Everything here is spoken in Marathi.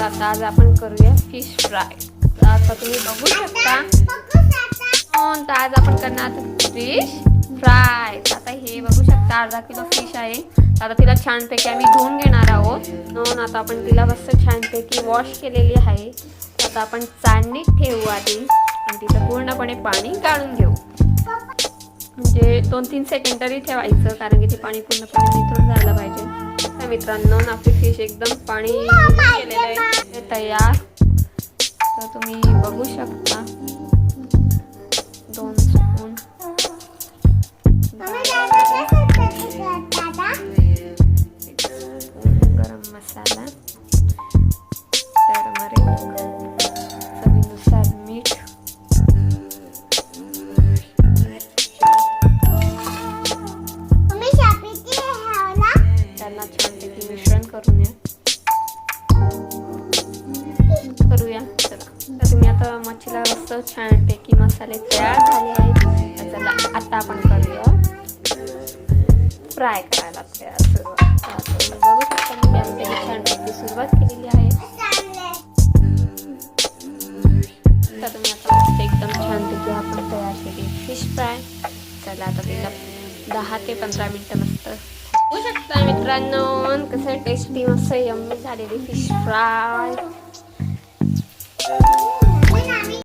तर आता आज आपण करूया फिश फ्राय तर आता तुम्ही बघू शकता. हो, तर आज आपण करणार फिश फ्राय आता हे बघू शकता अर्धा किलो फिश आहे. आता तिला छानपैकी आम्ही धुवून घेणार आहोत. म्हणून आता आपण तिला मस्त छानपैकी वॉश केलेली आहे. आता आपण चाळणीत ठेवू आधी. आणि तिचं पूर्णपणे पाणी काढून घेऊ. म्हणजे दोन तीन सेकंड तरी ठेवायचं कारण की ते पाणी पूर्णपणे निथळून झालं पाहिजे. तर मित्रांनो आपली फिश एकदम पाणी केलेलं आहे. तयार. तर तुम्ही बघू शकता. दोन स्पून गरम मसाला. टर्मरिक करूया. चला. तर तुम्ही आता मच्छीला मस्त छानपैकी मसाले तयार झाले आहेत. चला आता आपण करूया फ्राय करायला तयार सुरुवात. बघू शकता मी छानपैकी सुरुवात केलेली आहे. तर तुम्ही आता एकदम छानपैकी आपण तयार केली फिश फ्राय चला आता तिला दहा ते पंधरा मिनटं मस्त शकता मित्रांनो कसं टेस्टी मस्त यम्मी झालेली फिश फ्राय